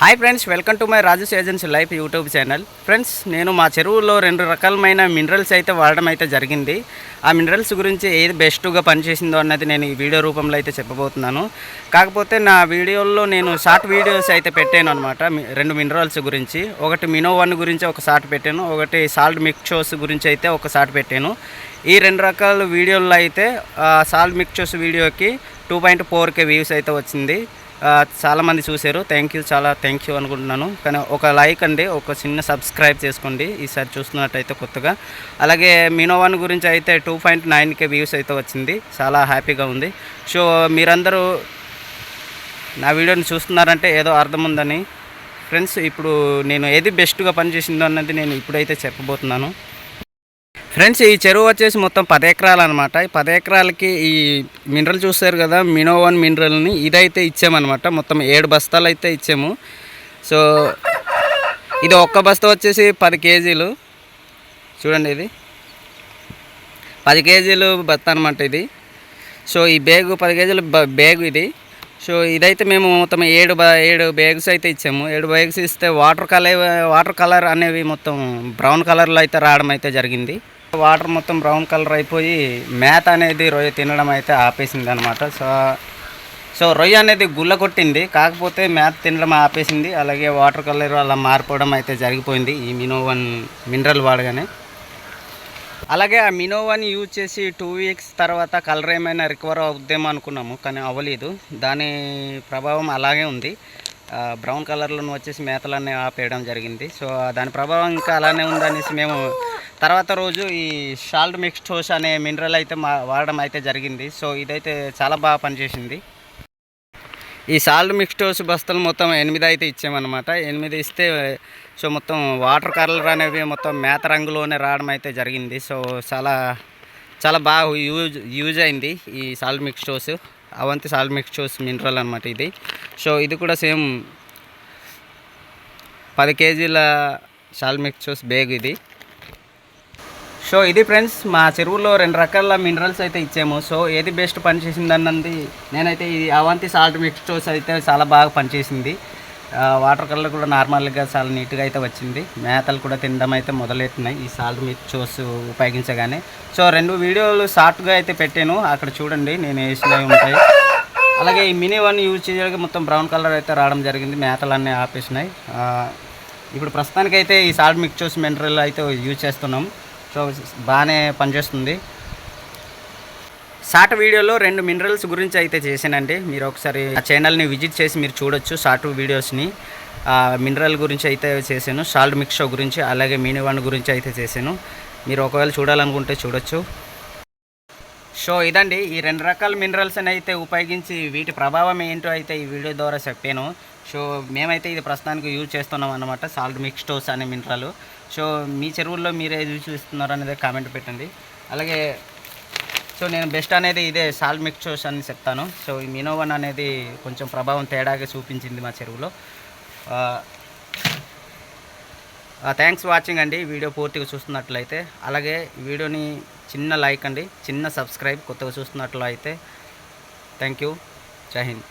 Hi friends welcome to my Rajesh agency life YouTube channel. Friends నేను మా చెరువులో రెండు రకాలమైన మినరల్స్ అయితే వాడడం అయితే జరిగింది. ఆ మినరల్స్ గురించి ఏది బెస్ట్గా పనిచేసిందో అన్నది నేను ఈ వీడియో రూపంలో అయితే చెప్పబోతున్నాను. కాకపోతే నా వీడియోల్లో నేను షార్ట్ వీడియోస్ అయితే పెట్టాను అనమాట రెండు మినరల్స్ గురించి. ఒకటి మినో వన్ గురించి ఒక షార్ట్ పెట్టాను. ఒకటి సాల్ట్ మిక్చోస్ గురించి అయితే ఒక షార్ట్ పెట్టాను. ఈ రెండు రకాల వీడియోల్లో అయితే సాల్ట్ మిక్చోస్ వీడియోకి two point four K views అయితే వచ్చింది. చాలామంది చూశారు. థ్యాంక్ యూ చాలా థ్యాంక్ యూ అనుకుంటున్నాను. కానీ ఒక లైక్ అండి ఒక చిన్న సబ్స్క్రైబ్ చేసుకోండి. ఈసారి చూస్తున్నట్టయితే కొత్తగా. అలాగే మినోవాన్ గురించి అయితే టూ పాయింట్ నైన్కే వ్యూస్ అయితే వచ్చింది. చాలా హ్యాపీగా ఉంది. సో మీరందరూ నా వీడియోని చూస్తున్నారంటే ఏదో అర్థం ఉందని. ఫ్రెండ్స్ ఇప్పుడు నేను ఏది బెస్ట్గా పనిచేసిందో అన్నది నేను ఇప్పుడైతే చెప్పబోతున్నాను. ఫ్రెండ్స్ ఈ చెరువు వచ్చేసి మొత్తం పది ఎకరాలు అనమాట ఈ పది ఎకరాలకి ఈ మినరల్ చూస్తారు కదా మినోవన్ మినరల్ని ఇదైతే ఇచ్చామన్నమాట. మొత్తం ఏడు బస్తాలు అయితే ఇచ్చాము. సో ఇది ఒక్క బస్తా వచ్చేసి పది కేజీలు. చూడండి ఇది. పది కేజీలు బస్తా అనమాట ఇది. సో ఈ బ్యాగు పది కేజీలు బ్యాగు ఇది. సో ఇదైతే మేము మొత్తం ఏడు బ ఏడు బ్యాగ్స్ అయితే ఇచ్చాము. ఏడు బ్యాగ్స్ ఇస్తే వాటర్ కలర్ వాటర్ కలర్ అనేవి మొత్తం బ్రౌన్ కలర్లో అయితే రావడం అయితే జరిగింది. వాటర్ మొత్తం బ్రౌన్ కలర్ అయిపోయి మేత అనేది రొయ్య తినడం అయితే ఆపేసింది అనమాట సో సో రొయ్య అనేది గుల్ల కొట్టింది. కాకపోతే మేత తినడం ఆపేసింది. అలాగే వాటర్ కలర్ అలా మారిపోవడం అయితే జరిగిపోయింది ఈ మినోవన్ మినరల్ వాడగానే. అలాగే ఆ మినోవాని యూజ్ చేసి టూ వీక్స్ తర్వాత కలర్ ఏమైనా రికవర్ అవుద్దేమో అనుకున్నాము కానీ అవ్వలేదు. దాని ప్రభావం అలాగే ఉంది. బ్రౌన్ కలర్లో వచ్చేసి మేతలన్నీ ఆపేయడం జరిగింది. సో దాని ప్రభావం ఇంకా అలానే ఉందనేసి మేము తర్వాత రోజు ఈ షాల్ట్ మిక్స్టోస్ అనే మినరల్ అయితే మా వాడడం అయితే జరిగింది. సో ఇదైతే చాలా బాగా పనిచేసింది. ఈ సాల్ట్ మిక్స్టోస్ బస్తాలు మొత్తం ఎనిమిది అయితే ఇచ్చామన్నమాట. ఎనిమిది ఇస్తే సో మొత్తం వాటర్ కలర్ అనేవి మొత్తం మేత రంగులోనే రావడం అయితే జరిగింది. సో చాలా చాలా బాగా యూజ్ యూజ్ అయింది ఈ salt mixtures Avanti salt mixtures mineral అనమాట ఇది. సో ఇది కూడా సేమ్ పది కేజీల సాల్ట్ మిక్స్టోస్ బేగ్ ఇది. సో ఇది ఫ్రెండ్స్ మా చెరువులో రెండు రకాల మినరల్స్ అయితే ఇచ్చాము. సో ఏది బెస్ట్ పనిచేసింది అన్నది నేనైతే ఈ అవంతి సాల్ట్ మిక్స్టోస్ అయితే చాలా బాగా పనిచేసింది. వాటర్ కలర్ కూడా నార్మల్గా చాలా నీట్గా అయితే వచ్చింది. మేతలు కూడా తినడం అయితే మొదలెట్టినాయి ఈ సాల్ట్ మిక్స్టోస్ ఉపయోగించగానే. సో రెండు వీడియోలు షార్ట్గా అయితే పెట్టాను. అక్కడ చూడండి నేను వేసినవి ఉంటాయి. అలాగే ఈ మినీ వన్ యూజ్ చేయడానికి మొత్తం బ్రౌన్ కలర్ అయితే రావడం జరిగింది. మేతలన్నీ ఆపేసినాయి. ఇప్పుడు ప్రస్తుతానికైతే ఈ సాల్ట్ మిక్చర్స్ మినరల్ అయితే యూజ్ చేస్తున్నాం. సో బాగానే పనిచేస్తుంది. షార్ట్ వీడియోలో రెండు మినరల్స్ గురించి అయితే చేశానండి. మీరు ఒకసారి ఆ ఛానల్ని విజిట్ చేసి మీరు చూడొచ్చు షార్ట్ వీడియోస్ని. మినరల్ గురించి అయితే చేశాను సాల్ట్ మిక్సో గురించి అలాగే మినీ వన్ గురించి అయితే చేశాను. మీరు ఒకవేళ చూడాలనుకుంటే చూడొచ్చు. సో ఇదండి. ఈ రెండు రకాల మినరల్స్ని అయితే ఉపయోగించి వీటి ప్రభావం ఏంటో అయితే ఈ వీడియో ద్వారా చెప్పాను. సో మేమైతే ఇది ప్రస్తుతానికి యూజ్ చేస్తున్నాం అన్నమాట సాల్ట్ మిక్స్టోస్ అనే మినరల్. సో మీ చెరువుల్లో మీరే యూజ్ చేస్తున్నారు అనేది కామెంట్ పెట్టండి. అలాగే సో నేను బెస్ట్ అనేది ఇదే సాల్ట్ మిక్స్చోస్ అని చెప్తాను. సో ఈ మినోవన్ అనేది కొంచెం ప్రభావం తేడాగా చూపించింది మా చెరువులో. థ్యాంక్స్ వాచింగ్ అండి. వీడియో పూర్తిగా చూస్తున్నట్లయితే అలాగే వీడియోని చిన్న లైక్ అండి. చిన్న సబ్స్క్రైబ్ కొత్తగా చూస్తున్నట్లు అయితే థ్యాంక్ యూ జై హింద్.